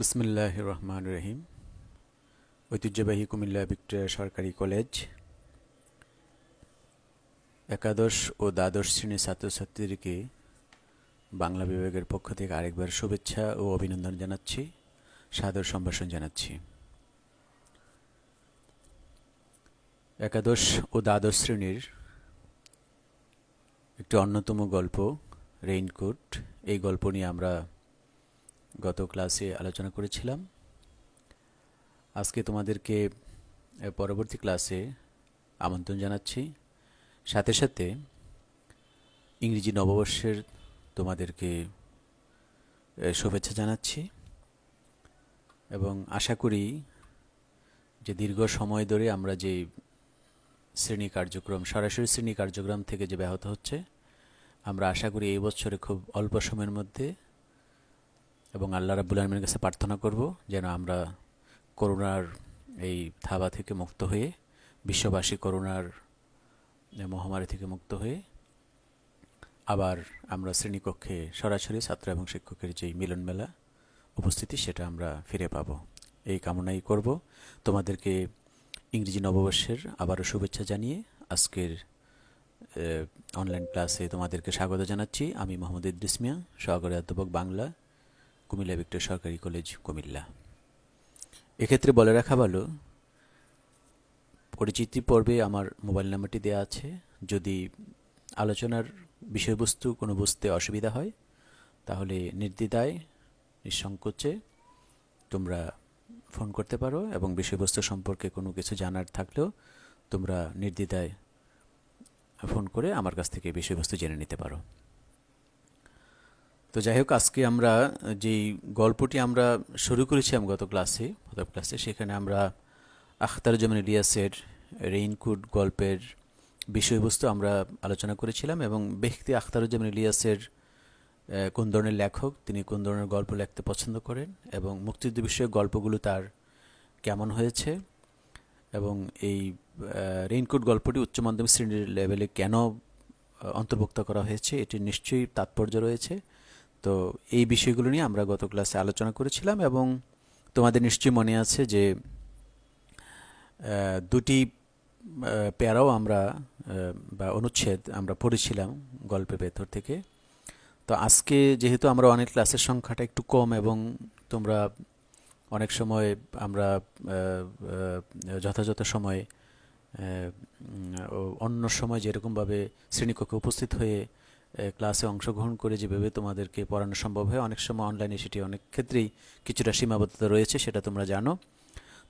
বিসমিল্লাহ রহমান রহিম। ঐতিহ্যবাহী কুমিল্লা ভিক্টোরিয়া সরকারি কলেজ। একাদশ ও দ্বাদশ শ্রেণির ছাত্রছাত্রীদেরকে বাংলা বিভাগের পক্ষ থেকে আরেকবার শুভেচ্ছা ও অভিনন্দন জানাচ্ছি, সাদর সম্ভাষণ জানাচ্ছি। একাদশ ও দ্বাদশ শ্রেণির একটি অন্যতম গল্প, রেইনকোট। এই গল্প নিয়ে আমরা গত ক্লাসে আলোচনা করেছিলাম। আজকে তোমাদেরকে পরবর্তী ক্লাসে আমন্ত্রণ জানাচ্ছি। সাথে সাথে ইংরেজি নববর্ষের তোমাদেরকে শুভেচ্ছা জানাচ্ছি এবং আশা করি যে দীর্ঘ সময় ধরে আমরা যে শ্রেণি কার্যক্রম, সরাসরি শ্রেণি কার্যক্রম থেকে যে ব্যাহত হচ্ছে, আমরা আশা করি এই বছরে খুব অল্প সময়ের মধ্যে এবং আল্লাহ রাবুল আলমীর কাছে প্রার্থনা করব যেন আমরা করোনার এই থাবা থেকে মুক্ত হয়ে, বিশ্ববাসী করোনার মহামারী থেকে মুক্ত হয়ে আবার আমরা শ্রেণীকক্ষে সরাসরি ছাত্র এবং শিক্ষকের যেই মিলন মেলা উপস্থিতি সেটা আমরা ফিরে পাব। এই কামনাই করব। তোমাদেরকে ইংরেজি নববর্ষের আবারও শুভেচ্ছা জানিয়ে আজকের অনলাইন ক্লাসে তোমাদেরকে স্বাগত জানাচ্ছি। আমি মোহাম্মদ ইদ্রিস মিয়া সহকারী অধ্যাপক বাংলা কুমিল্লা ভিক্টর সরকারি কলেজ, কুমিল্লা। এক্ষেত্রে বলে রাখা ভালো, পরিচিতি পর্বে আমার মোবাইল নাম্বারটি দেওয়া আছে। যদি আলোচনার বিষয়বস্তু কোনো বুঝতে অসুবিধা হয়, তাহলে নির্দ্বিধায়, নিঃসংকোচে তোমরা ফোন করতে পারো এবং বিষয়বস্তু সম্পর্কে কোনো কিছু জানার থাকলেও তোমরা নির্দ্বিধায় ফোন করে আমার কাছ থেকে বিষয়বস্তু জেনে নিতে পারো। তো যাই হোক আজকে আমরা যেই গল্পটি আমরা শুরু করেছিলাম গত ক্লাসে গত ক্লাসে সেখানে আমরা আখতারুজ্জামান ইলিয়াসের রেইনকোট গল্পের বিষয়বস্তু আমরা আলোচনা করেছিলাম এবং ব্যক্তি আখতারুজ্জামান আহ, কোন ধরনের লেখক তিনি কোন ধরনের গল্প লিখতে পছন্দ করেন এবং মুক্তিযুদ্ধ বিষয়ক গল্পগুলো তার কেমন হয়েছে এবং এই রেইনকোট গল্পটি উচ্চ মাধ্যমিক শ্রেণির লেভেলে কেন অন্তর্ভুক্ত করা হয়েছে এটির নিশ্চয়ই তাৎপর্য রয়েছে। তো এই বিষয়গুলো নিয়ে আমরা গত ক্লাসে আলোচনা করেছিলাম এবং তোমাদের নিশ্চয়ই মনে আছে যে দুটি প্যারাও আমরা বা অনুচ্ছেদ আমরা পড়েছিলাম গল্পের ভেতর থেকে। তো আজকে যেহেতু আমরা অনেক ক্লাসের সংখ্যাটা একটু কম এবং তোমরা অনেক সময় আমরা যথাযথ সময়ে অন্য সময় যেরকমভাবে শ্রেণীকক্ষে উপস্থিত হয়ে ক্লাসে অংশগ্রহণ করে যেভাবে তোমাদেরকে পড়ানো সম্ভব হয়, অনেক সময় অনলাইনে সেটি অনেক ক্ষেত্রেই কিছুটা সীমাবদ্ধতা রয়েছে, সেটা তোমরা জানো।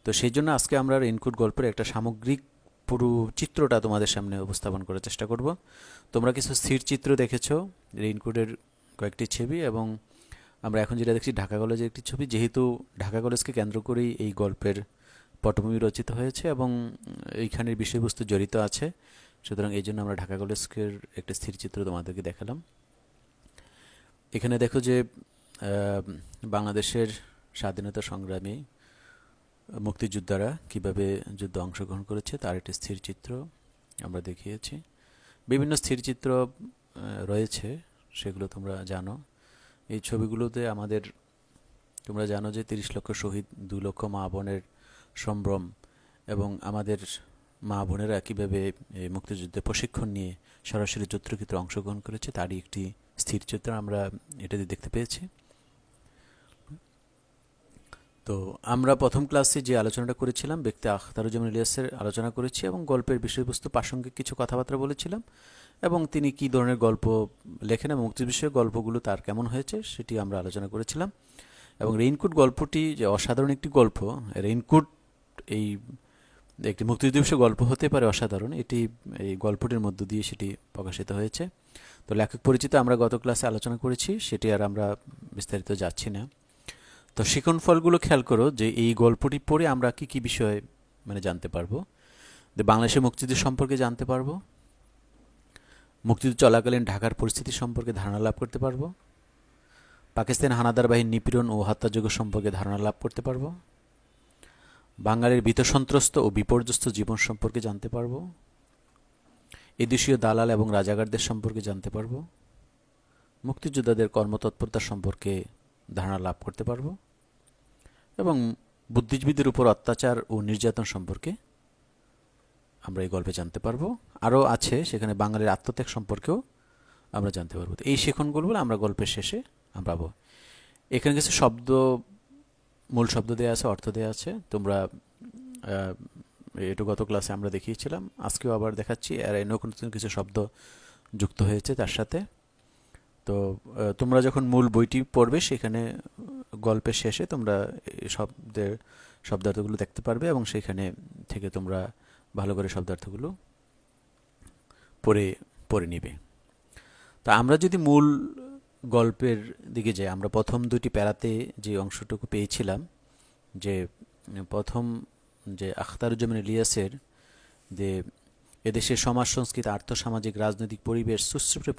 তো সেই জন্য আজকে আমরা রেইনকোট গল্পের একটা সামগ্রিক পুরো চিত্রটা তোমাদের সামনে উপস্থাপন করার চেষ্টা করব। তোমরা কিছু স্থির চিত্র দেখেছ রেইনকোটের কয়েকটি ছবি এবং আমরা এখন যেটা দেখছি ঢাকা কলেজের একটি ছবি। যেহেতু ঢাকা কলেজকে কেন্দ্র করেই এই গল্পের পটভূমি রচিত হয়েছে এবং এইখানের বিষয়বস্তু জড়িত আছে সুতরাং এই জন্য আমরা ঢাকা কলেজকে একটি স্থির চিত্র তোমাদেরকে দেখালাম। এখানে দেখো যে বাংলাদেশের স্বাধীনতা সংগ্রামী মুক্তিযোদ্ধারা কীভাবে যুদ্ধ অংশগ্রহণ করেছে তার একটি স্থির চিত্র আমরা দেখিয়েছি। বিভিন্ন স্থির চিত্র রয়েছে, সেগুলো তোমরা জানো। এই ছবিগুলোতে আমাদের, তোমরা জানো যে তিরিশ লক্ষ শহীদ, দু লক্ষ মা বোনের সম্ভ্রম এবং আমাদের মা বোনেরা কীভাবে মুক্তিযুদ্ধে প্রশিক্ষণ নিয়ে সরাসরি যুদ্ধক্ষেত্রে অংশগ্রহণ করেছে, তারই একটি স্থির চিত্র আমরা এটাতে দেখতে পেয়েছি। তো আমরা প্রথম ক্লাসে যে আলোচনাটা করেছিলাম, ব্যক্তি আখতারুজ্জামান ইলিয়াসের আলোচনা করেছি এবং গল্পের বিষয়বস্তু প্রাসঙ্গিক কিছু কথাবার্তা বলেছিলাম এবং তিনি কী ধরনের গল্প লেখেন এবং মুক্তি বিষয়ক গল্পগুলো তার কেমন হয়েছে সেটি আমরা আলোচনা করেছিলাম। এবং রেইনকোট গল্পটি যে অসাধারণ একটি গল্প, রেইনকোট এই একটি বিষয়ক গল্প হতে পারে অসাধারণ। এটি এই গল্পটির মধ্য দিয়ে সেটি প্রকাশিত হয়েছে। তো লেখক পরিচিত আমরা গত ক্লাসে আলোচনা করেছি, সেটি আর আমরা বিস্তারিত যাচ্ছি না। তো শিখন ফলগুলো খেয়াল করো যে এই গল্পটি পড়ে আমরা কি কি বিষয়ে মানে জানতে পারব। যে বাংলাদেশের মুক্তিযুদ্ধ সম্পর্কে জানতে পারব। মুক্তিযুদ্ধ চলাকালীন ঢাকার পরিস্থিতি সম্পর্কে ধারণা লাভ করতে পারব। পাকিস্তান হানাদার বাহিনী নিপীড়ন ও হত্যাযোগ্য সম্পর্কে ধারণা লাভ করতে পারব। বাঙালির ভীতসন্ত্রস্ত ও বিপর্যস্ত জীবন সম্পর্কে জানতে পারব। এদেশীয় দালাল এবং রাজাগারদের সম্পর্কে জানতে পারব। মুক্তিযোদ্ধাদের কর্মতৎপরতা সম্পর্কে ধারণা লাভ করতে পারব। এবং বুদ্ধিজীবীদের উপর অত্যাচার ও নির্যাতন সম্পর্কে আমরা এই গল্পে জানতে পারব। আরও আছে, সেখানে বাঙালির আত্মত্যাগ সম্পর্কেও আমরা জানতে পারব। এই শিখনগুলো আমরা গল্পের শেষে আমরা পাবো এখানে কিছু শব্দ মূল শব্দ দেওয়া আছে, অর্থ দেওয়া আছে। তোমরা এটা গত ক্লাসে আমরা দেখিয়েছিলাম। আজকেও আবার দেখাচ্ছি। আর নতুন নতুন কিছু শব্দ যুক্ত হয়েছে তার সাথে। তো তোমরা যখন মূল বইটি পড়বে, সেখানে গল্পের শেষে তোমরা শব্দের, শব্দার্থগুলো দেখতে পারবে এবং সেখানে থেকে তোমরা ভালো করে শব্দার্থগুলো পড়ে পড়ে নিবে। তা আমরা যদি মূল গল্পের দিকে যাই, আমরা প্রথম দুটি প্যারাতে যে অংশটুকু পেয়েছিলাম, যে প্রথম যে আখতারুজ্জামান ইলিয়াসের যে এদেশের সমাজ, সংস্কৃতি, আর্থসামাজিক, রাজনৈতিক পরিবেশ সুশ্রুপে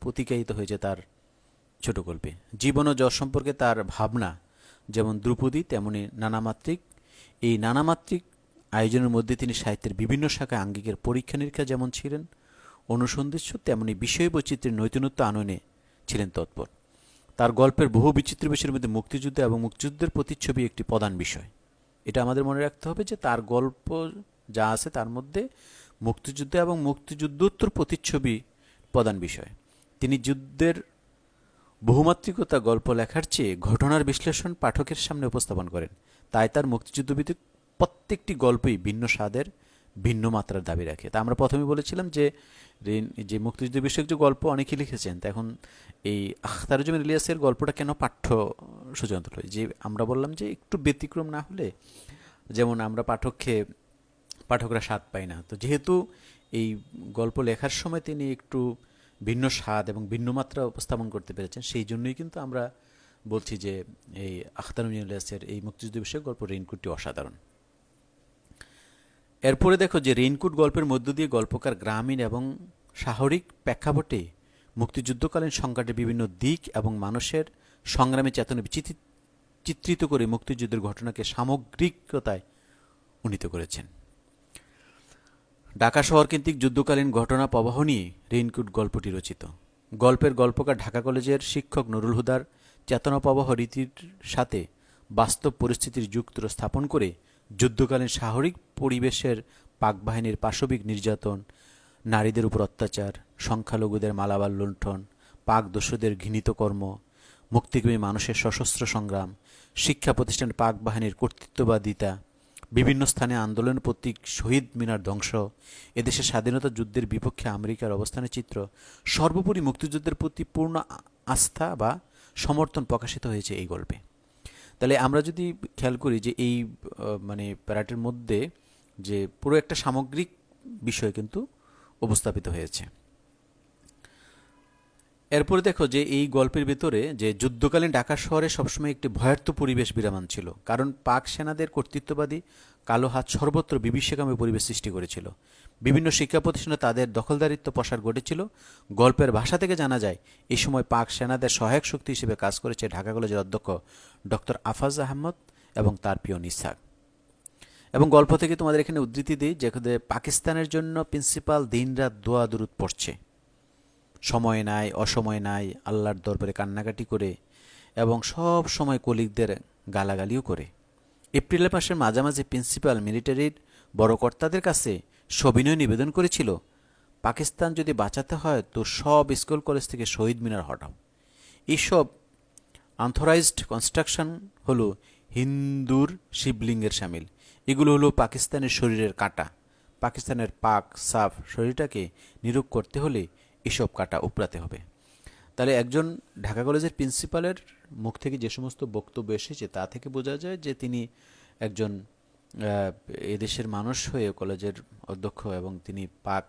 প্রতিকায়িত হয়েছে তার ছোট গল্পে। জীবন ও যশ সম্পর্কে তার ভাবনা যেমন দ্রুপদী, তেমনি নানামাত্রিক। এই নানামাত্রিক আয়োজনের মধ্যে তিনি সাহিত্যের বিভিন্ন শাখায় আঙ্গিকের পরীক্ষা নিরীক্ষা যেমন ছিলেন, অনুসন্ধিৎস, তেমনি বিষয় বৈচিত্র্যের নৈতিকত্ব আনয়নে ছিলেন তৎপর। তার গল্পের বহু বিচিত্র বিষয়ের মধ্যে মুক্তিযুদ্ধ এবং মুক্তিযুদ্ধের প্রতিচ্ছবি একটি প্রধান বিষয়। এটা আমাদের মনে রাখতে হবে যে তার গল্প যা আছে তার মধ্যে মুক্তিযুদ্ধ এবং মুক্তিযুদ্ধোত্তর প্রতিচ্ছবি প্রধান বিষয়। তিনি যুদ্ধের বহুমাত্রিকতা গল্প লেখার চেয়ে ঘটনার বিশ্লেষণ পাঠকের সামনে উপস্থাপন করেন। তাই তার মুক্তিযুদ্ধভিত্তিক প্রত্যেকটি গল্পই ভিন্ন স্বাদের, ভিন্ন মাত্রার দাবি রাখে। তা আমরা প্রথমে বলেছিলাম যে রেন- যে মুক্তিযুদ্ধ বিষয়ক যে গল্প অনেকেই লিখেছেন, তা এখন এই আখতারুজ্জামান ইলিয়াসের গল্পটা কেন পাঠ্য সুযন্ত্র যে আমরা বললাম যে একটু ব্যতিক্রম না হলে, যেমন আমরা পাঠককে, পাঠকরা স্বাদ পাই না। তো যেহেতু এই গল্প লেখার সময় তিনি একটু ভিন্ন স্বাদ এবং ভিন্ন মাত্রা উপস্থাপন করতে পেরেছেন, সেই জন্যই কিন্তু আমরা বলছি যে এই আখতারুল ইলিয়াসের এই মুক্তিযুদ্ধ বিষয়ক গল্প রেইনকুটটি অসাধারণ। এরপরে দেখো যে রেইনকুট গল্পের মধ্য দিয়ে গল্পকার গ্রামীণ এবং শহরিক প্রেক্ষাপটে মুক্তিযুদ্ধকালীন সংকটের বিভিন্ন দিক এবং মানুষের সংগ্রামী চেতনা চিত্রিত করে মুক্তিযুদ্ধের ঘটনাকে সামগ্রিকতায় উন্নীত করেছেন। ঢাকা শহর কেন্দ্রিক যুদ্ধকালীন ঘটনা প্রবাহ নিয়ে রেইনকুট গল্পটি রচিত। গল্পের গল্পকার ঢাকা কলেজের শিক্ষক নুরুল হুদার চেতনা প্রবাহ রীতির সাথে বাস্তব পরিস্থিতির যুক্ত স্থাপন করে যুদ্ধকালীন সাহরিক পরিবেশের পাকবাহিনীর পাশবিক নির্যাতন, নারীদের উপর অত্যাচার, সংখ্যালঘুদের মালাবার লুণ্ঠন, পাক দস্যুদের ঘৃণিত কর্ম, মুক্তিকামী মানুষের সশস্ত্র সংগ্রাম, শিক্ষা প্রতিষ্ঠান পাক বাহিনীর কর্তৃত্ববাদিতা, বিভিন্ন স্থানে আন্দোলন প্রতীক শহীদ মিনার ধ্বংস এদেশের স্বাধীনতা যুদ্ধের বিপক্ষে আমেরিকার অবস্থানের চিত্র, সর্বোপরি মুক্তিযুদ্ধের প্রতি পূর্ণ আস্থা বা সমর্থন প্রকাশিত হয়েছে এই গল্পে। তাহলে আমরা যদি খেয়াল করি যে এই মানে প্যারাটের মধ্যে যে পুরো একটা সামগ্রিক বিষয় কিন্তু উপস্থাপিত হয়েছে। এরপরে দেখো যে এই গল্পের ভেতরে যে যুদ্ধকালীন ঢাকা শহরে সবসময় একটি ভয়ার্থ পরিবেশ বিরামান ছিল। কারণ পাক সেনাদের কর্তৃত্ববাদী কালো হাত সর্বত্র বিভীষিকামী পরিবেশ সৃষ্টি করেছিল। বিভিন্ন শিক্ষা প্রতিষ্ঠানে তাদের দখলদারিত্ব প্রসার ঘটেছিল। গল্পের ভাষা থেকে জানা যায়, এই সময় পাক সেনাদের সহায়ক শক্তি হিসেবে কাজ করেছে ঢাকা কলেজের অধ্যক্ষ ডক্টর আফাজ আহমদ এবং তার প্রিয় নিসাক এবং গল্প থেকে তোমাদের এখানে উদ্ধৃতি দিই, যেখানে পাকিস্তানের জন্য প্রিন্সিপাল দিনরাত দোয়া দুরুদ পড়ছে। সময় নাই, অসময় নাই, আল্লাহর দরবারে কান্নাকাটি করে এবং সব সময় কলিগদের গালাগালিও করে। এপ্রিল মাসের মাঝামাঝি প্রিন্সিপাল মিলিটারির বড় কর্তাদের কাছে সবিনয় নিবেদন করেছিল, পাকিস্তান যদি বাঁচাতে হয় তো সব স্কুল কলেজ থেকে শহীদ মিনার হটাও। এইসব আনথরাইজড কনস্ট্রাকশন হলো হিন্দুর শিবলিঙ্গের সামিল। এগুলো হলো পাকিস্তানের শরীরের কাটা। পাকিস্তানের পাক, সাফ শরীরটাকে নিরোগ করতে হলে এসব কাটা উপড়াতে হবে। তাহলে একজন ঢাকা কলেজের প্রিন্সিপালের মুখ থেকে যে সমস্ত বক্তব্য এসেছে, তা থেকে বোঝা যায় যে তিনি একজন এদেশের মানুষ হয়ে কলেজের অধ্যক্ষ এবং তিনি পাক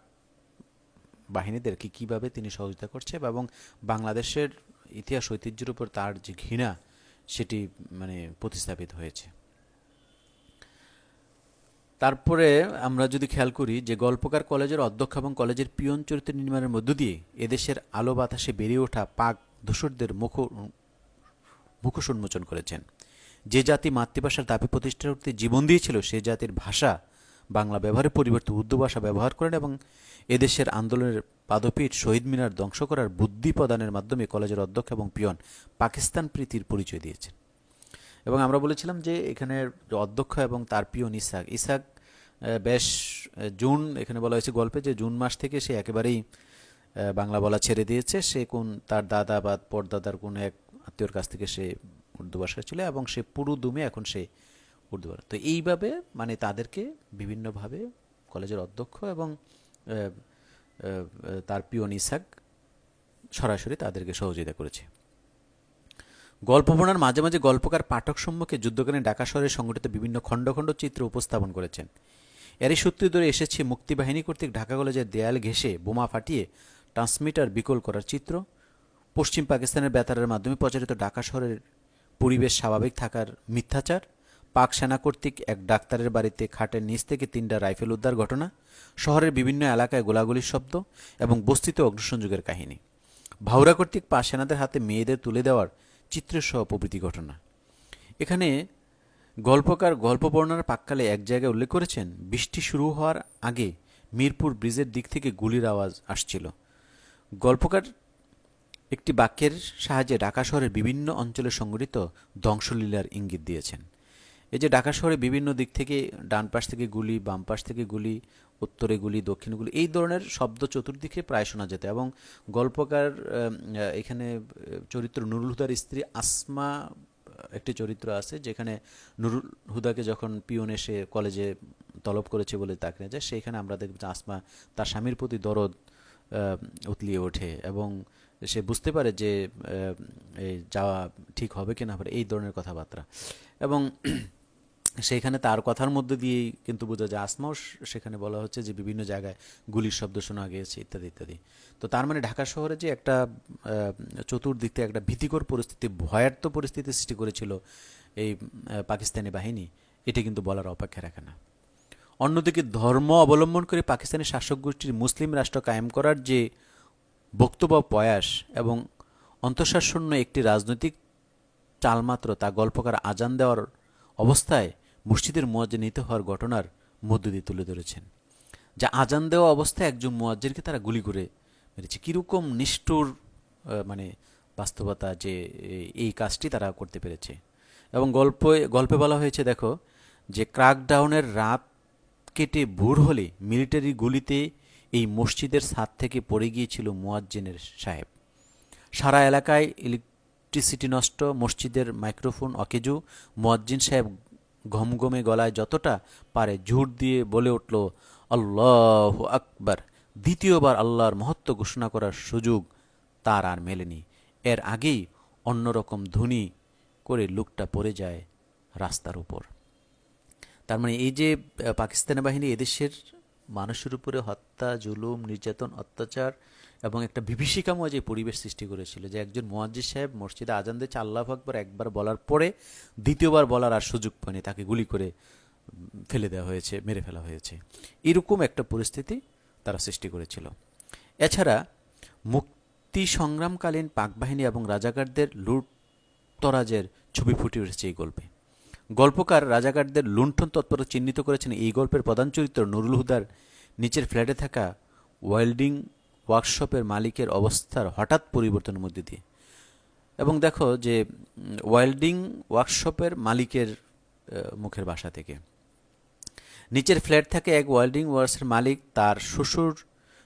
বাহিনীদেরকে কীভাবে তিনি সহযোগিতা করছে এবং বাংলাদেশের ইতিহাস ঐতিহ্যের উপর তার যে ঘৃণা, সেটি মানে প্রতিস্থাপিত হয়েছে। তারপরে আমরা যদি খেয়াল করি যে গল্পকার কলেজের অধ্যক্ষ এবং কলেজের পিয়ন চরিত্র নির্মাণের মধ্য দিয়ে এদেশের আলো বাতাসে বেড়ে ওঠা পাক ধূসরদের মুখ মুখোশ উন্মোচন করেছেন। যে জাতি মাতৃভাষার দাবি প্রতিষ্ঠা করতে জীবন দিয়েছিল, সে জাতির ভাষা বাংলা ব্যবহারের পরিবর্তে উর্দু ভাষা ব্যবহার করেন এবং এদেশের আন্দোলনের পাদপীঠ শহীদ মিনার ধ্বংস করার বুদ্ধি প্রদানের মাধ্যমে কলেজের অধ্যক্ষ এবং পিয়ন পাকিস্তান প্রীতির পরিচয় দিয়েছেন। এবং আমরা বলেছিলাম যে এখানে যে অধ্যক্ষ এবং তার পিয়ন ইসাক ইসাক বেশ জুন, এখানে বলা হয়েছে গল্পে যে জুন মাস থেকে সে একেবারেই বাংলা বলা ছেড়ে দিয়েছে। সে কোন, তার দাদা বা পরদাদার কোন এক আত্মীয়র কাছ থেকে সে উর্দু ভাষা ছিল এবং সে পুরো দুমে এখন সে উর্দু ভাষা। তো এইভাবে মানে তাদেরকে বিভিন্নভাবে কলেজের অধ্যক্ষ এবং তার পিয়ন ইসাক সরাসরি তাদেরকে সহযোগিতা করেছে। গল্প পড়ার মাঝে মাঝে গল্পকার পাঠক সম্মুখে যুদ্ধকালীন ঢাকা শহরে সংগঠিত বিভিন্ন খণ্ড খণ্ড চিত্র উপস্থাপন করেছেন। এরই সূত্রে ধরে এসেছে মুক্তিবাহিনী কর্তৃক ঢাকা কলেজের দেয়াল ঘেঁষে বোমা ফাটিয়ে ট্রান্সমিটার বিকল করার চিত্র। পশ্চিম পাকিস্তানের বেতারের মাধ্যমে প্রচারিত ঢাকা শহরের পরিবেশ স্বাভাবিক থাকার মিথ্যাচার, পাক সেনা কর্তৃক এক ডাক্তারের বাড়িতে খাটের নিচ থেকে তিনটা রাইফেল উদ্ধার ঘটনা, শহরের বিভিন্ন এলাকায় গোলাগুলির শব্দ এবং বস্তিত অগ্নিসংযোগের কাহিনী। ভাউরা কর্তৃক পা সেনাদের হাতে মেয়েদের তুলে দেওয়ার চিত্রসহ প্রভৃতি ঘটনা। এখানে গল্পকার গল্প বর্ণার পাককালে এক জায়গায় উল্লেখ করেছেন, বৃষ্টি শুরু হওয়ার আগে মিরপুর ব্রিজের দিক থেকে গুলির আওয়াজ আসছিল। গল্পকার একটি বাক্যের সাহায্যে ঢাকা শহরের বিভিন্ন অঞ্চলে সংগঠিত ধ্বংসলীলার ইঙ্গিত দিয়েছেন। এই যে ঢাকা শহরে বিভিন্ন দিক থেকে ডান পাশ থেকে গুলি, বাম পাশ থেকে গুলি, উত্তরে গুলি, দক্ষিণে গুলি, এই ধরনের শব্দ চতুর্দিকে প্রায় শোনা যেত এবং গল্পকার এখানে চরিত্র নুরুল হুদার স্ত্রী আসমা, একটি চরিত্র আছে যেখানে নুরুল হুদাকে যখন পিয়ন এসে কলেজে তলব করেছে বলে তাকে নিয়ে যায় সেইখানে আমরা দেখব যে আসমা তার স্বামীর প্রতি দরদ উতলিয়ে ওঠে এবং সে বুঝতে পারে যে যাওয়া ঠিক হবে কি না হবে এই ধরনের কথাবার্তা এবং সেইখানে তার কথার মধ্যে দিয়েই কিন্তু বোঝা যায় আসমাও সেখানে বলা হচ্ছে যে বিভিন্ন জায়গায় গুলির শব্দ শোনা গিয়েছে, ইত্যাদি ইত্যাদি। তো তার মানে ঢাকা শহরে যে একটা চতুর্দিক থেকে একটা ভীতিকর পরিস্থিতি, ভয়ার্ত পরিস্থিতি সৃষ্টি করেছিল এই পাকিস্তানি বাহিনী, এটি কিন্তু বলার অপেক্ষা রাখে না। অন্যদিকে ধর্ম অবলম্বন করে পাকিস্তানি শাসক গোষ্ঠীর মুসলিম রাষ্ট্র কায়েম করার যে বক্তব্য প্রয়াস এবং অন্তঃশাসন্য একটি রাজনৈতিক চালমাত্র তা গল্পকার আজান দেওয়ার অবস্থায় মসজিদের মোয়াজ্জে নিতে হওয়ার ঘটনার মধ্য দিয়ে তুলে ধরেছেন। যা আজান দেওয়া অবস্থায় একজন মুয়াজ্জিনকে তারা গুলি করে মেরেছে। কীরকম নিষ্ঠুর মানে বাস্তবতা যে এই কাজটি তারা করতে পেরেছে। এবং গল্পে গল্পে বলা হয়েছে, দেখো, যে ক্রাকডাউনের রাত কেটে ভোর হলে মিলিটারি গুলিতে এই মসজিদের ছাদ থেকে পড়ে গিয়েছিল মুয়াজ্জিনের সাহেব। সারা এলাকায় ইলেকট্রিসিটি নষ্ট, মসজিদের মাইক্রোফোন অকেজু, মুয়াজ্জিন সাহেব ঘমঘমে গলায় যতটা পারে ঝুট দিয়ে বলে উঠল, আল্লাহ আকবার। দ্বিতীয়বার আল্লাহর মহত্ব ঘোষণা করার সুযোগ তার আর মেলেনি। এর আগেই অন্যরকম ধ্বনি করে লোকটা পড়ে যায় রাস্তার উপর। তার মানে এই যে পাকিস্তানি বাহিনী এদেশের মানুষের উপরে হত্যা, জুলুম, নির্যাতন, অত্যাচার এবং একটা বিভীষিকাময় যে পরিবেশ সৃষ্টি করেছিল, যে একজন মোয়াজ্জিদ সাহেব মসজিদে আজান দিচ্ছে আল্লাহ আকবর একবার বলার পরে দ্বিতীয়বার বলার আর সুযোগ পায়নি, তাকে গুলি করে ফেলে দেওয়া হয়েছে, মেরে ফেলা হয়েছে। এরকম একটা পরিস্থিতি তারা সৃষ্টি করেছিল। এছাড়া মুক্তি সংগ্রামকালীন পাক বাহিনী এবং রাজাকারদের লুটতরাজের ছবি ফুটে উঠেছে এই গল্পে। গল্পকার রাজাকারদের লুণ্ঠন তৎপরতা চিহ্নিত করেছেন এই গল্পের প্রধান চরিত্র নুরুল হুদার। নিচের ফ্ল্যাটে থাকা ওয়েল্ডিং ওয়ার্কশপের মালিকের অবস্থার হঠাৎ পরিবর্তনের মধ্যে দিয়ে। এবং দেখো যে ওয়েল্ডিং ওয়ার্কশপের মালিকের মুখের বাসা থেকে। নিচের ফ্ল্যাট থেকে এক ওয়েল্ডিং ওয়ার্কসের মালিক, তার শ্বশুর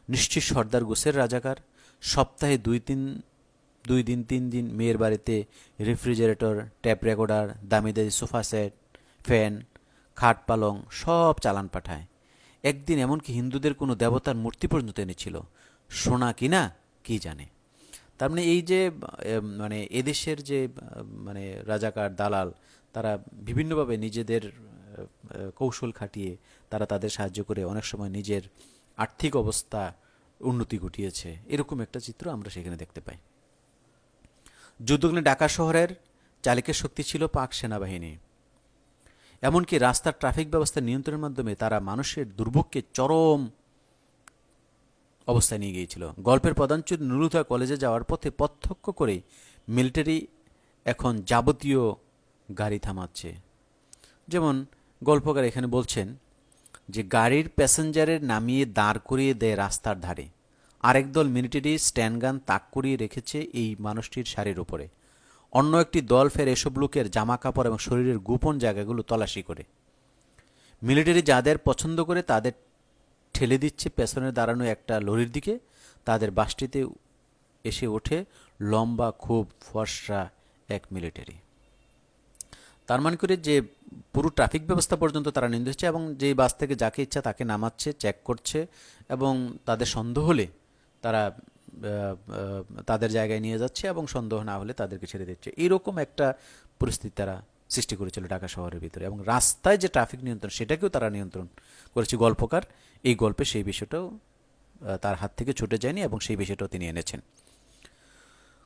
নিশ্চিত সর্দার গোসের রাজাকার। সপ্তাহে দুই তিন, দুই দিন, তিন দিন মেয়ের বাড়িতে রেফ্রিজারেটর ট্যাপ রেকর্ডার দামি দামি সোফা সেট ফ্যান খাট পালং সব চালান পাঠায়। একদিন এমনকি হিন্দুদের কোনো দেবতার মূর্তি পর্যন্ত এনেছিল। সোনা কিনা, কি জানে? তার মানে এই যে মানে এদেশের যে মানে রাজাকার দালাল, তারা বিভিন্নভাবে নিজেদের কৌশল খাটিয়ে তারা তাদের সাহায্য করে অনেক সময় নিজের আর্থিক অবস্থা উন্নতি ঘটিয়েছে। এরকম একটা চিত্র আমরা সেখানে দেখতে পাই। যুদ্ধগ্নে ঢাকা শহরের চালিকের শক্তি ছিল পাক সেনাবাহিনী। এমনকি রাস্তার ট্রাফিক ব্যবস্থা নিয়ন্ত্রণের মাধ্যমে তারা মানুষের দুর্ভোগকে চরম অবস্থায় নিয়ে গিয়েছিল। গল্পের প্রধান চরিত্র নুরুধা কলেজে যাওয়ার পথে প্রত্যক্ষ করে মিলিটারি এখন যাবতীয় গাড়ি থামাচ্ছে। যেমন গল্পকার এখানে বলছেন যে গাড়ির প্যাসেঞ্জারের নামিয়ে দাঁড় করিয়ে দেয় রাস্তার ধারে। আরেক দল মিলিটারি স্ট্যান্ডগান তাক করিয়ে রেখেছে এই মানুষটির শাড়ির উপরে। অন্য একটি দল ফের এসব লোকের জামা কাপড় এবং শরীরের গোপন জায়গাগুলো তল্লাশি করে। মিলিটারি যাদের পছন্দ করে তাদের ঠেলে দিচ্ছে পেছনে দাঁড়ানো একটা লরির দিকে। তাদের বাসটিতে এসে ওঠে লম্বা, খুব ফর্সা এক মিলিটারি। তার মানে করে যে পুরো ট্রাফিক ব্যবস্থা পর্যন্ত তারা নিন্দে হচ্ছে এবং যেই বাস থেকে যাকে ইচ্ছা তাকে নামাচ্ছে, চেক করছে এবং তাদের সন্দেহ হলে তারা তাদের জায়গায় নিয়ে যাচ্ছে এবং সন্দেহ না হলে তাদেরকে ছেড়ে দিচ্ছে। এইরকম একটা পরিস্থিতি তারা সৃষ্টি করেছিল ঢাকা শহরের ভিতরে। এবং রাস্তায় যে ট্রাফিক নিয়ন্ত্রণ, সেটাকেও তারা নিয়ন্ত্রণ করেছে গল্পকার। এই গল্পে সেই বিষয়টাও তার হাত থেকে ছুটে যায়নি এবং সেই বিষয়টাও তিনি এনেছেন।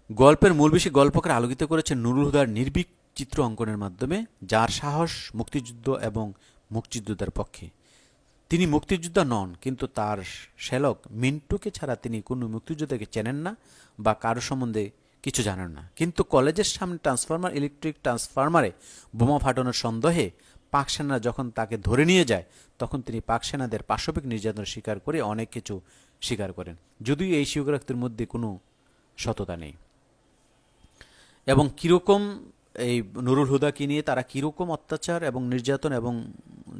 গল্পের মূল বিষয় গল্পকার আলোকিত করেছেন নুরুল হুদার নির্ভীক চিত্র অঙ্কনের মাধ্যমে, যার সাহস মুক্তিযুদ্ধ এবং মুক্তিযোদ্ধার পক্ষে। তিনি মুক্তিযোদ্ধা নন, কিন্তু তার শ্যালক মিন্টুকে ছাড়া তিনি কোনো মুক্তিযোদ্ধাকে চেনেন না বা কারও সম্বন্ধে কিছু জানেন না। কিন্তু কলেজের সামনে ট্রান্সফরমার, ইলেকট্রিক ট্রান্সফরমারে বোমা ফাটানোর সন্দেহে পাক সেনারা যখন তাকে ধরে নিয়ে যায়, তখন তিনি পাক সেনাদের পাশবিক নির্যাতন স্বীকার করে অনেক কিছু স্বীকার করেন। যদিও এই স্বীকারোক্তির মধ্যে কোনো সততা নেই। এবং কীরকম এই নুরুল হুদাকে নিয়ে তারা কীরকম অত্যাচার এবং নির্যাতন এবং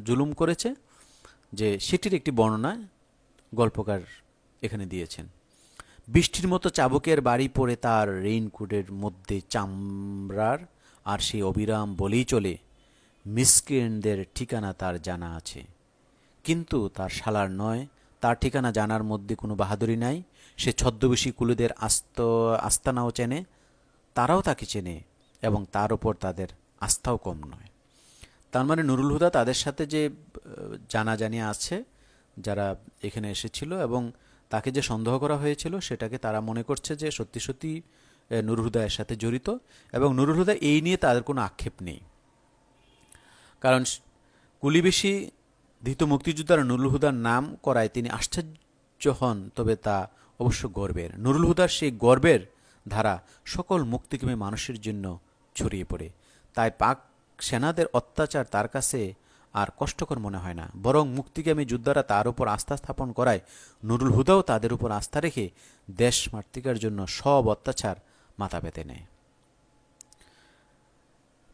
জুলুম করেছে, যে সেটির একটি বর্ণনা গল্পকার এখানে দিয়েছেন। বৃষ্টির মতো চাবুকের বাড়ি পড়ে তার রেইনকোটের মধ্যে চামড়ার আর সেই অবিরাম বলেই চলে। মিসক্রিয়েন্টদের ঠিকানা তার জানা আছে। কিন্তু তার শালার নয়, তার ঠিকানা জানার মধ্যে কোনো বাহাদুরি নাই। সে ছদ্মবেশী কুলুদের আস্ত, আস্তানাও চেনে, তারাও তাকে চেনে এবং তার ওপর তাদের আস্থাও কম নয়। তার মানে নুরুল হুদা তাদের সাথে যে জানাজানি আছে, যারা এখানে এসেছিল এবং তাকে যে সন্দেহ করা হয়েছিল, সেটাকে তারা মনে করছে যে সত্যি সত্যি নুরুল সাথে জড়িত এবং নুরুল হুদা এই নিয়ে তাদের কোনো আক্ষেপ নেই। কারণ কুলিবেশি ধৃত মুক্তিযোদ্ধার নুরুল হুদার নাম করায় তিনি আশ্চর্য হন, তবে তা অবশ্য গর্বের। নুরুল হুদার সেই গর্বের ধারা সকল মুক্তিকামী মানুষের জন্য ছড়িয়ে পড়ে। তাই পাক সেনাদের অত্যাচার তার কাছে আর কষ্টকর মনে হয় না। বরং মুক্তিকামী যোদ্ধারা তার উপর আস্থা স্থাপন করায় নুরুল হুদাও তাদের উপর আস্থা রেখে দেশ মাতৃকার জন্য সব অত্যাচার মাথা পেতে নেয়।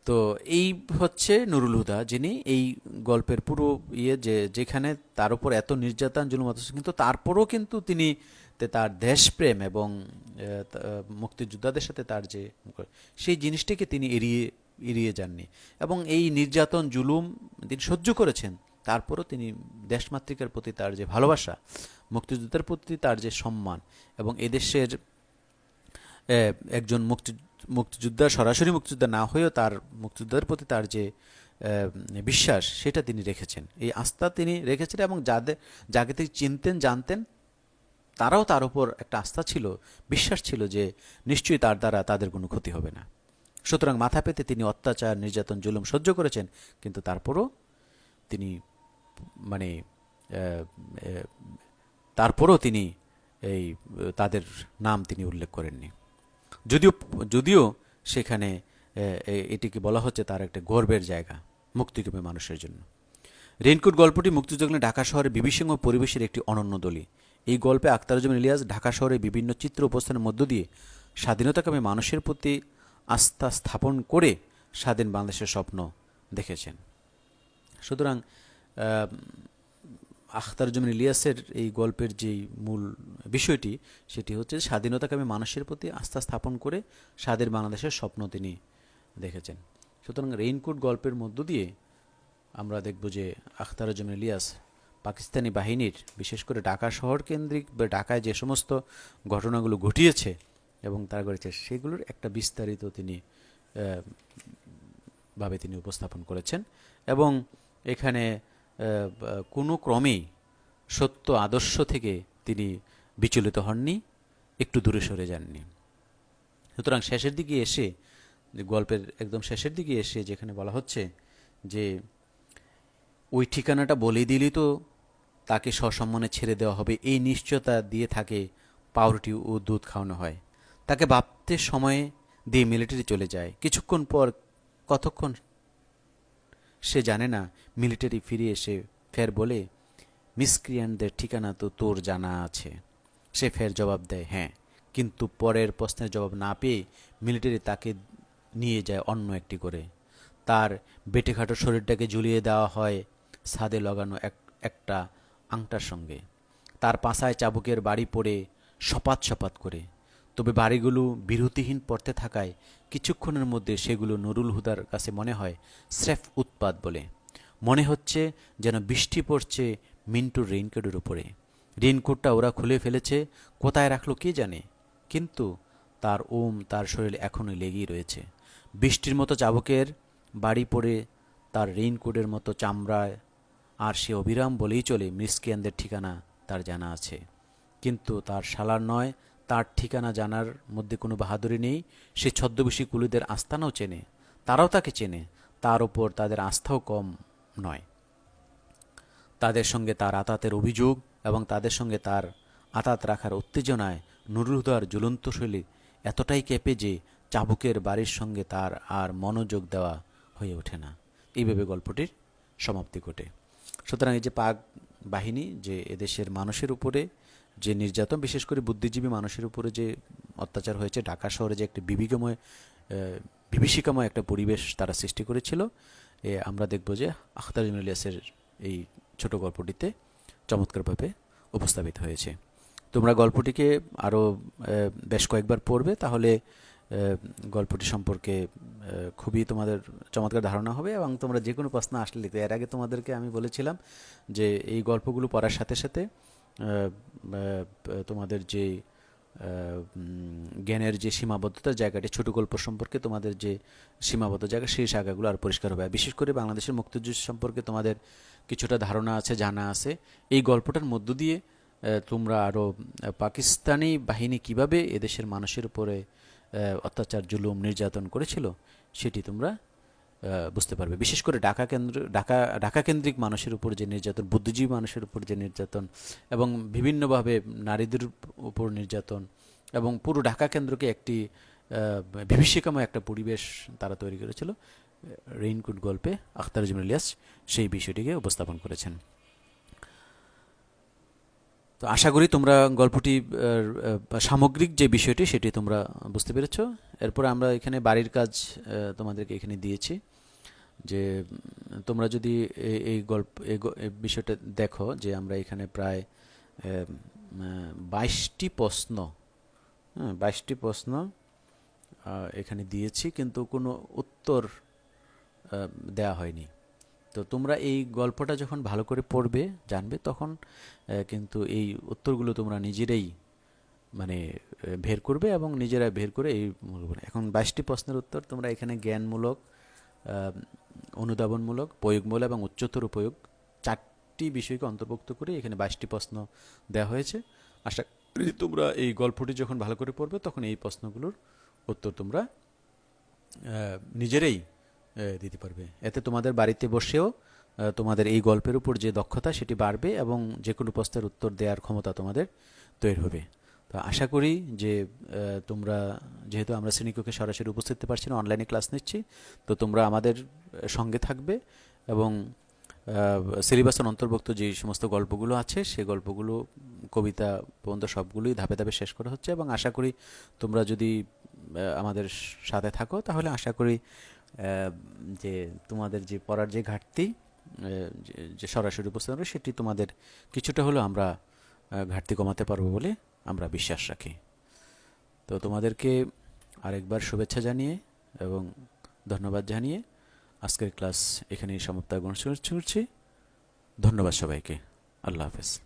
তো এই হচ্ছে নুরুল হুদা যিনি এই গল্পের পুরো ইয়ে যে যেখানে তার উপর এত নির্যাতন, জুলুম, অত্যাচার, কিন্তু তারপরও কিন্তু তিনি তার দেশপ্রেম এবং মুক্তিযোদ্ধাদের সাথে তার যে সেই জিনিসটিকে তিনি এড়িয়ে এড়িয়ে যাননি। এবং এই নির্যাতন, জুলুম তিনি সহ্য করেছেন। তারপরও তিনি দেশমাতৃকার প্রতি তার যে ভালোবাসা, মুক্তিযোদ্ধার প্রতি তার যে সম্মান এবং এদেশের একজন মুক্তি, মুক্তিযোদ্ধা, সরাসরি মুক্তিযোদ্ধা না হয়েও তার মুক্তিযোদ্ধার প্রতি তার যে বিশ্বাস, সেটা তিনি রেখেছেন। এই আস্থা তিনি রেখেছেন এবং যাদের, যাকে তিনি চিনতেন, জানতেন, তারাও তার উপর একটা আস্থা ছিল, বিশ্বাস ছিল যে নিশ্চয়ই তার দ্বারা তাদের কোনো ক্ষতি হবে না। সুতরাং মাথা পেতে তিনি অত্যাচার, নির্যাতন, জুলুম সহ্য করেছেন, কিন্তু তারপরও তিনি মানে তারপরও তিনি এই, তাদের নাম তিনি উল্লেখ করেননি। যদিও যদিও সেখানে এটিকে বলা হচ্ছে তার একটা গর্বের জায়গা মুক্তিকামী মানুষের জন্য। রেইনকোট গল্পটি মুক্তিযুদ্ধ ঢাকা শহরের বিভীষিঙ্গ পরিবেশের একটি অনন্য দলি। এই গল্পে আখতারুজ্জামান ইলিয়াস ঢাকা শহরে বিভিন্ন চিত্র উপস্থানের মধ্য দিয়ে স্বাধীনতাকামী মানুষের প্রতি আস্থা স্থাপন করে স্বাধীন বাংলাদেশের স্বপ্ন দেখেছেন। সুতরাং আহ, আখতারুজ্জামান ইলিয়াসের এই গল্পের যেই মূল বিষয়টি সেটি হচ্ছে স্বাধীনতাকামী মানুষের প্রতি আস্থা স্থাপন করে স্বাধীন বাংলাদেশের স্বপ্ন তিনি দেখেছেন। সুতরাং রেইনকোট গল্পের মধ্য দিয়ে আমরা দেখব যে আখতারুজ্জামান ইলিয়াস পাকিস্তানি বাহিনীর বিশেষ করে ঢাকা শহর কেন্দ্রিক বা ঢাকায় যে সমস্ত ঘটনাগুলো ঘটিয়েছে এবং তারা করেছে। সেগুলোর একটা বিস্তারিত তিনি ভাবে তিনি উপস্থাপন করেছেন এবং এখানে কোনো ক্রমেই সত্য আদর্শ থেকে তিনি বিচলিত হননি, একটু দূরে সরে যাননি। সুতরাং শেষের দিকে এসে গল্পের একদম শেষের দিকে এসে যেখানে বলা হচ্ছে যে, ওই ঠিকানাটা বলে দিলেই তো, তাকে সসম্মানে ছেড়ে দেওয়া হবে। এই নিশ্চয়তা দিয়ে থাকে পাউরুটি ও দুধ খাওয়ানো হয়। তাকে ভাবতে সময়ে দিয়ে মিলিটারি চলে যায়। কিছুক্ষণ পর কতক্ষণ? সে জানে না মিলিটারি ফিরে এসে ফের বলে, মিসক্রিয়ানদের ঠিকানা তো তোর জানা আছে। সে ফের জবাব দেয় হ্যাঁ। কিন্তু পরের প্রশ্নের জবাব না পেয়ে মিলিটারি তাকে নিয়ে যায় অন্য একটি করে। তার বেটেখাটো শরীরটাকে ঝুলিয়ে দেওয়া হয় ছাদে লাগানো এক, একটা আংটার সঙ্গে। তার পাশায় চাবুকের বাড়ি পড়ে সপাত সপাত করে। তবে বাড়িগুলো বিরতিহীন পড়তে থাকায় কিছুক্ষণের মধ্যে সেগুলো নুরুল হুদার কাছে মনে হয় স্রেফ উৎপাদ বলে। মনে হচ্ছে যেন বৃষ্টি পড়ছে মিন্টুর রেইনকোটের উপরে। রেইনকোটটা ওরা খুলে ফেলেছে, কোথায় রাখল কে জানে? কিন্তু তার ওম, তার শরীর এখনও লেগেই রয়েছে। বৃষ্টির মতো চাবকের বাড়ি পড়ে তার রেইনকোটের মতো চামড়ায় আর সে অবিরাম বলেই চলে মিসকিয়ানদের ঠিকানা তার জানা আছে। কিন্তু তার শালার নয় তার ঠিকানা জানার মধ্যে কোনো বাহাদুরি নেই। সে ছদ্মবেশী কুলিদের আস্থানাও চেনে, তারাও তাকে চেনে, তার ওপর তাদের আস্থাও কম নয়। তাদের সঙ্গে তার আতাতের অভিযোগ এবং তাদের সঙ্গে তার আতাত রাখার উত্তেজনায় নুরুল হুদার জ্বলন্ত শৈলী এতটাই কেঁপে যে চাবুকের বাড়ির সঙ্গে তার আর মনোযোগ দেওয়া হয়ে ওঠে না। এইভাবে গল্পটির সমাপ্তি ঘটে। সুতরাং এই যে পাক বাহিনী যে এদেশের মানুষের উপরে যে নির্যাতন, বিশেষ করে বুদ্ধিজীবী মানুষের উপরে যে অত্যাচার হয়েছে, ঢাকা শহরে যে একটি বিবিকময় বিভীষিকাময় একটা পরিবেশ তারা সৃষ্টি করেছিল, এ, আমরা দেখব যে আখতার ইলিয়াসের এই ছোট গল্পটিতে চমৎকারভাবে উপস্থাপিত হয়েছে। তোমরা গল্পটিকে আরও বেশ কয়েকবার পড়বে, তাহলে গল্পটি সম্পর্কে খুবই তোমাদের চমৎকার ধারণা হবে এবং তোমরা যে কোনো প্রশ্ন আসলে লিখতে। এর আগে তোমাদেরকে আমি বলেছিলাম যে এই গল্পগুলো পড়ার সাথে সাথে তোমাদের যে জ্ঞানের যে সীমাবদ্ধতার জায়গাটি ছোট গল্প সম্পর্কে তোমাদের যে সীমাবদ্ধ জায়গা, সেই জায়গাগুলো আর পরিষ্কার হবে। বিশেষ করে বাংলাদেশের মুক্তিযুদ্ধ সম্পর্কে তোমাদের কিছুটা ধারণা আছে, জানা আছে। এই গল্পটার মধ্য দিয়ে তোমরা আরও পাকিস্তানি বাহিনী কীভাবে এদেশের মানুষের উপরে অত্যাচার, জুলুম, নির্যাতন করেছিল, সেটি তোমরা বুঝতে পারবে। বিশেষ করে ঢাকা কেন্দ্র, ঢাকা ঢাকা কেন্দ্রিক মানুষের উপর যে নির্যাতন, বুদ্ধিজীবী মানুষের উপর যে নির্যাতন, এবং বিভিন্নভাবে নারীদের উপর নির্যাতন, এবং পুরো ঢাকা কেন্দ্রকে একটি বিভীষিকাময় একটা পরিবেশ তারা তৈরি করেছিল, রেইনকোট গল্পে আখতার জুমুল ইলিয়াস সেই বিষয়টিকে উপস্থাপন করেছেন। তো আশা করি তোমরা গল্পটি সামগ্রিক যে বিষয়টি সেটি তোমরা বুঝতে পেরেছ। এরপর আমরা এখানে বাড়ির কাজ তোমাদেরকে এখানে দিয়েছি। যে, তোমরা যদি এই গল্প এই বিষয়টা দেখো যে আমরা এখানে প্রায় বাইশটি প্রশ্ন হ্যাঁ বাইশটি প্রশ্ন এখানে দিয়েছি কিন্তু কোনো উত্তর দেয়া হয়নি। তো তোমরা এই গল্পটা যখন ভালো করে পড়বে, জানবে, তখন কিন্তু এই উত্তরগুলো তোমরা নিজেরাই মানে বের করবে এবং নিজেরা বের করে এই, এখন বাইশটি প্রশ্নের উত্তর তোমরা এখানে জ্ঞানমূলক অনুধাবনমূলক, প্রয়োগমূলক এবং উচ্চতর প্রয়োগ চারটি বিষয়কে অন্তর্ভুক্ত করে এখানে বাইশটি প্রশ্ন দেওয়া হয়েছে। আশা করি তোমরা এই গল্পটি যখন ভালো করে পড়বে, তখন এই প্রশ্নগুলোর উত্তর তোমরা নিজেরাই দিতে পারবে। এতে তোমাদের বাড়িতে বসেও তোমাদের এই গল্পের উপর যে দক্ষতা সেটি বাড়বে এবং যে কোনো প্রশ্নের উত্তর দেওয়ার ক্ষমতা তোমাদের তৈরি হবে। তো আশা করি যে তোমরা যেহেতু আমরা শ্রেণীকক্ষে সরাসরি উপস্থিত হতে পারছি না অনলাইনে ক্লাস নিচ্ছি তো তোমরা আমাদের সঙ্গে থাকবে এবং সিলেবাসের অন্তর্ভুক্ত যে সমস্ত গল্পগুলো আছে সেই গল্পগুলো কবিতা পর্যন্ত সবগুলোই ধাপে ধাপে শেষ করা হচ্ছে এবং আশা করি তোমরা যদি আমাদের সাথে থাকো তাহলে আশা করি যে তোমাদের যে পড়ার যে ঘাটতি যে- সরাসরি উপস্থাপন হবে, সেটি তোমাদের কিছুটা হলেও আমরা ঘাটতি কমাতে পারব বলে আমরা বিশ্বাস রাখি। তো তোমাদেরকে আরেকবার শুভেচ্ছা জানিয়ে এবং ধন্যবাদ জানিয়ে আজকের ক্লাস এখানেই সমাপ্ত করছি। ধন্যবাদ সবাইকে। আল্লাহ হাফেজ।